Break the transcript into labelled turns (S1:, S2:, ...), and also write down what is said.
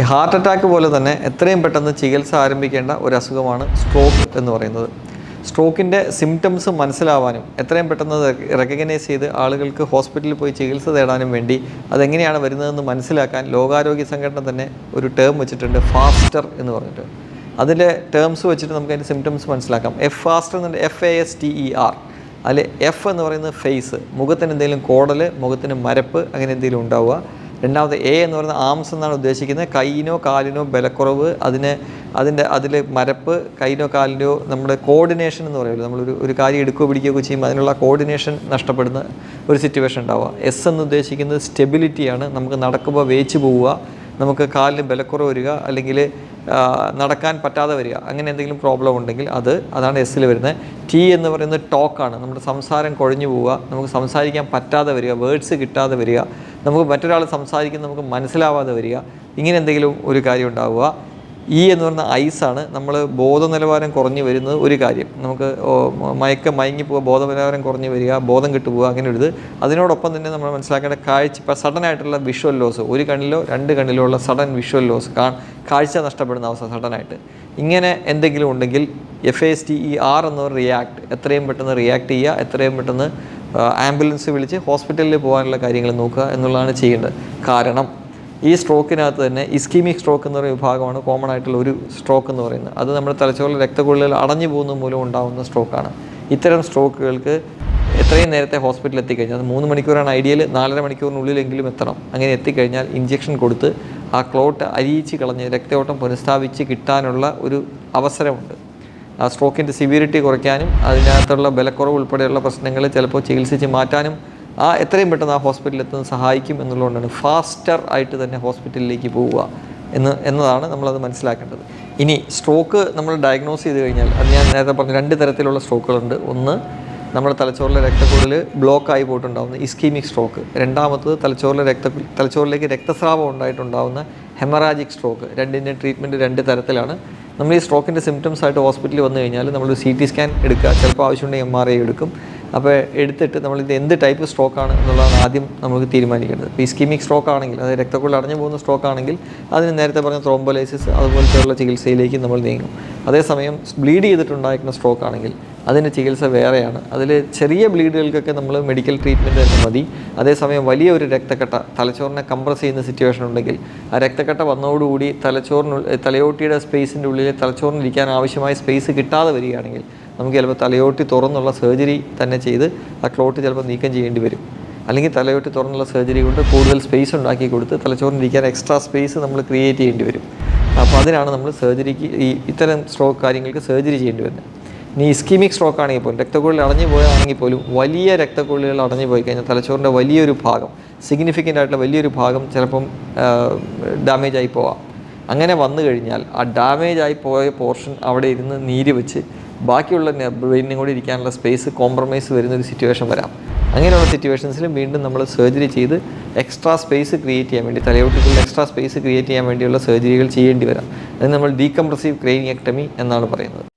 S1: ഈ heart attack പോലെ തന്നെ എത്രയും പെട്ടെന്ന് ചികിത്സ ആരംഭിക്കേണ്ട ഒരു അസുഖമാണ് സ്ട്രോക്ക് എന്ന് പറയുന്നത്. സ്ട്രോക്കിന്റെ സിംറ്റംസ് മനസ്സിലാവാനും എത്രയും പെട്ടെന്ന് റെക്കഗ്നൈസ് ചെയ്ത് ആളുകൾക്ക് ഹോസ്പിറ്റലിൽ പോയി ചികിത്സ തേടാനും വേണ്ടി അതെങ്ങനെയാണ് വരുന്നതെന്ന് മനസ്സിലാക്കാൻ ലോകാരോഗ്യ സംഘടന തന്നെ ഒരു ടേം വെച്ചിട്ടുണ്ട് ഫാസ്റ്റർ എന്ന് പറഞ്ഞിട്ട്. അതിന്റെ ടേംസ് വെച്ചിട്ട് നമുക്ക് അതിന്റെ സിംറ്റംസ് മനസ്സിലാക്കാം. എഫ് ഫാസ്റ്റർ എന്നുണ്ട് F A S T E R അതിൽ എഫ് എന്ന് പറയുന്നത് ഫേസ് മുഖത്തിന് എന്തെങ്കിലും കോടൽ മുഖത്തിന് മരപ്പ് അങ്ങനെ എന്തെങ്കിലും ഉണ്ടാവുക. രണ്ടാമത് എ എന്ന് പറയുന്നത് ആംസ് എന്നാണ് ഉദ്ദേശിക്കുന്നത്. കൈയിനോ കാലിനോ ബലക്കുറവ് അതിന് അതിന്റെ അതിൽ മരപ്പ് കൈയിനോ കാലിനോ നമ്മുടെ കോർഡിനേഷൻ എന്ന് പറയുമല്ലോ. നമ്മളൊരു ഒരു കാര്യം എടുക്കുകയോ പിടിക്കുകയോ ചെയ്യുമ്പോൾ അതിനുള്ള കോർഡിനേഷൻ നഷ്ടപ്പെടുന്ന ഒരു സിറ്റുവേഷൻ ഉണ്ടാവുക. എസ് എന്ന് ഉദ്ദേശിക്കുന്നത് സ്റ്റെബിലിറ്റിയാണ് നമുക്ക് നടക്കുമ്പോൾ വേച്ച് പോവുക നമുക്ക് കാലിന് ബലക്കുറവ് വരിക അല്ലെങ്കിൽ നടക്കാൻ പറ്റാതെ വരിക. അങ്ങനെ എന്തെങ്കിലും പ്രോബ്ലം ഉണ്ടെങ്കിൽ അത് അതാണ് എസ്സിൽ വരുന്നത്. ടി എന്ന് പറയുന്നത് ടോക്കാണ് നമ്മുടെ സംസാരം കുഴഞ്ഞു പോവുക നമുക്ക് സംസാരിക്കാൻ പറ്റാതെ വരിക വേർഡ്സ് കിട്ടാതെ വരിക നമുക്ക് മറ്റൊരാൾ സംസാരിക്കുന്നത് നമുക്ക് മനസ്സിലാവാതെ വരിക. ഇങ്ങനെ എന്തെങ്കിലും ഒരു കാര്യം ഉണ്ടാവുക. ഈ എന്ന് പറയുന്ന ഐസാണ് നമ്മൾ ബോധനിലവാരം കുറഞ്ഞു വരുന്നത് ഒരു കാര്യം. നമുക്ക് മയക്കം മ- മയക്ക മയങ്ങി പോവുക ബോധനിലവാരം കുറഞ്ഞു വരിക ബോധം കിട്ടുപോവുക അങ്ങനെ ഒരു ഇത്. അതിനോടൊപ്പം തന്നെ നമ്മൾ മനസ്സിലാക്കേണ്ട കാഴ്ച ഇപ്പോൾ സഡൻ ആയിട്ടുള്ള വിഷ്വൽ ലോസ് ഒരു കണ്ണിലോ രണ്ട് കണ്ണിലോ ഉള്ള സഡൻ വിഷ്വൽ ലോസ് കാ കാഴ്ച നഷ്ടപ്പെടുന്ന അവസ്ഥ സഡനായിട്ട് ഇങ്ങനെ എന്തെങ്കിലും ഉണ്ടെങ്കിൽ F S T E R എന്നൊരു റിയാക്ട് എത്രയും പെട്ടെന്ന് റിയാക്ട് ചെയ്യുക എത്രയും പെട്ടെന്ന് ആംബുലൻസ് വിളിച്ച് ഹോസ്പിറ്റലിൽ പോകാനുള്ള കാര്യങ്ങൾ നോക്കുക എന്നുള്ളതാണ് ചെയ്യേണ്ടത്. കാരണം ഈ സ്ട്രോക്കിനകത്ത് തന്നെ ഇസ്കീമിക് സ്ട്രോക്ക് എന്ന് പറയുന്ന വിഭാഗമാണ് കോമൺ ആയിട്ടുള്ള ഒരു സ്ട്രോക്ക് എന്ന് പറയുന്നത്. അത് നമ്മുടെ തലച്ചോറിൽ രക്തക്കുഴലുകൾ അടഞ്ഞു പോകുന്ന മൂലം ഉണ്ടാകുന്ന സ്ട്രോക്കാണ്. ഇത്തരം സ്ട്രോക്കുകൾക്ക് എത്രയും നേരത്തെ ഹോസ്പിറ്റലിൽ എത്തിക്കഴിഞ്ഞാൽ അത് മൂന്ന് മണിക്കൂറാണ് ഐഡിയൽ നാലര മണിക്കൂറിനുള്ളിലെങ്കിലും എത്തണം. അങ്ങനെ എത്തിക്കഴിഞ്ഞാൽ ഇഞ്ചെക്ഷൻ കൊടുത്ത് ആ ക്ലോട്ട് അരിയിച്ച് കളഞ്ഞ് രക്തയോട്ടം പുനഃസ്ഥാപിച്ച് കിട്ടാനുള്ള ഒരു അവസരമുണ്ട്. ആ സ്ട്രോക്കിന്റെ സിവിയറിറ്റി കുറയ്ക്കാനും അതിനകത്തുള്ള ബലക്കുറവ് ഉൾപ്പെടെയുള്ള പ്രശ്നങ്ങൾ ചിലപ്പോൾ ചികിത്സിച്ച് മാറ്റാനും ആ എത്രയും പെട്ടെന്ന് ആ ഹോസ്പിറ്റലിൽ എത്തുന്നത് സഹായിക്കും എന്നുള്ളതുകൊണ്ടാണ് ഫാസ്റ്റർ ആയിട്ട് തന്നെ ഹോസ്പിറ്റലിലേക്ക് പോവുക എന്ന് എന്നതാണ് നമ്മളത് മനസ്സിലാക്കേണ്ടത്. ഇനി സ്ട്രോക്ക് നമ്മൾ ഡയഗ്നോസ് ചെയ്ത് കഴിഞ്ഞാൽ അത് ഞാൻ നേരത്തെ പറഞ്ഞു രണ്ട് തരത്തിലുള്ള സ്ട്രോക്കുകളുണ്ട് ഒന്ന് നമ്മുടെ തലച്ചോറിലെ രക്തക്കുഴൽ ബ്ലോക്ക് ആയി പോയിട്ടുണ്ടാകുന്ന ഇസ്കീമിക് സ്ട്രോക്ക് രണ്ടാമത്തത് തലച്ചോറിലെ രക്ത തലച്ചോറിലേക്ക് രക്തസ്രാവം ഉണ്ടായിട്ടുണ്ടാകുന്ന ഹെമറാജിക് സ്ട്രോക്ക് രണ്ടിന്റെ ട്രീറ്റ്മെന്റ് രണ്ട് തരത്തിലാണ്. നമ്മൾ ഈ സ്ട്രോക്കിന്റെ സിംറ്റംസ് ആയിട്ട് ഹോസ്പിറ്റലിൽ വന്നു കഴിഞ്ഞാൽ നമ്മൾ സി ടി സ്കാൻ എടുക്കുക. ചിലപ്പോൾ ആവശ്യമുണ്ടെങ്കിൽ എം ആർ ഐ എടുക്കും. അപ്പോൾ എടുത്തിട്ട് നമ്മൾ ഇത് എന്ത് ടൈപ്പ് സ്ട്രോക്ക് ആണ് എന്നുള്ളതാണ് ആദ്യം നമുക്ക് തീരുമാനിക്കേണ്ടത്. ഇപ്പോൾ ഇസ്കീമിക് സ്ട്രോക്ക് ആണെങ്കിൽ അതായത് രക്തക്കുഴൽ അടഞ്ഞു പോകുന്ന സ്ട്രോക്ക് ആണെങ്കിൽ അതിന് നേരത്തെ പറഞ്ഞ ത്രോംബോലൈസിസ് അതുപോലത്തെയുള്ള ചികിത്സയിലേക്ക് നമ്മൾ നീങ്ങും. അതേസമയം ബ്ലീഡ് ചെയ്തിട്ടുണ്ടായിരിക്കുന്ന സ്ട്രോക്ക് ആണെങ്കിൽ അതിന്റെ ചികിത്സ വേറെയാണ്. അതിൽ ചെറിയ ബ്ലീഡുകൾക്കൊക്കെ നമ്മൾ മെഡിക്കൽ ട്രീറ്റ്മെന്റ് തന്നെ മതി. അതേസമയം വലിയ ഒരു രക്തക്കട്ട തലച്ചോറിനെ കംപ്രസ് ചെയ്യുന്ന സിറ്റുവേഷൻ ഉണ്ടെങ്കിൽ ആ രക്തക്കട്ട വന്നതോടുകൂടി തലച്ചോറിന് തലയോട്ടിയുടെ സ്പേസിന്റെ ഉള്ളിൽ തലച്ചോറിന് ഇരിക്കാൻ ആവശ്യമായ സ്പേസ് കിട്ടാതെ വരികയാണെങ്കിൽ നമുക്ക് ചിലപ്പോൾ തലയോട്ടി തുറന്നുള്ള സർജറി തന്നെ ചെയ്ത് ആ ക്ലോട്ട് ചിലപ്പോൾ നീക്കം ചെയ്യേണ്ടി വരും. അല്ലെങ്കിൽ തലയോട്ടി തുറന്നുള്ള സർജറി കൊണ്ട് കൂടുതൽ സ്പേസ് ഉണ്ടാക്കി കൊടുത്ത് തലച്ചോറിന് ഇരിക്കാൻ എക്സ്ട്രാ സ്പേസ് നമ്മൾ ക്രിയേറ്റ് ചെയ്യേണ്ടി വരും. അപ്പോൾ അതിനാണ് നമ്മൾ സർജറിക്ക് ഈ ഇത്തരം സ്ട്രോക്ക് കാര്യങ്ങൾക്ക് സർജറി ചെയ്യേണ്ടി വരുന്നത്. ഇനി ഇസ്കീമിക് സ്ട്രോക്ക് ആണെങ്കിൽ പോലും രക്തക്കുഴൽ അടഞ്ഞു പോയാണെങ്കിൽ പോലും വലിയ രക്തക്കുഴലുകൾ അടഞ്ഞു പോയി കഴിഞ്ഞാൽ തലച്ചോറിന്റെ വലിയൊരു ഭാഗം സിഗ്നിഫിക്കന്റ് ആയിട്ടുള്ള വലിയൊരു ഭാഗം ചിലപ്പം ഡാമേജ് ആയി പോവാം. അങ്ങനെ വന്നു കഴിഞ്ഞാൽ ആ ഡാമേജ് ആയി പോയ പോർഷൻ അവിടെ ഇരുന്ന് നീര് വെച്ച് ബാക്കിയുള്ള ബ്രെയിനും കൂടി ഇരിക്കാനുള്ള സ്പേസ് കോംപ്രമൈസ് വരുന്ന ഒരു സിറ്റുവേഷൻ വരാം. അങ്ങനെയുള്ള സിറ്റുവേഷൻസിലും വീണ്ടും നമ്മൾ സർജറി ചെയ്ത് എക്സ്ട്രാ സ്പേസ് ക്രിയേറ്റ് ചെയ്യാൻ വേണ്ടി തലയോട്ടിക്കുള്ള എക്സ്ട്രാ സ്പേസ് ക്രിയേറ്റ് ചെയ്യാൻ വേണ്ടിയുള്ള സർജറികൾ ചെയ്യേണ്ടി വരാം. അത് നമ്മൾ ഡീകംപ്രസീവ് ക്രെയിനിയക്ടമി എന്നാണ് പറയുന്നത്.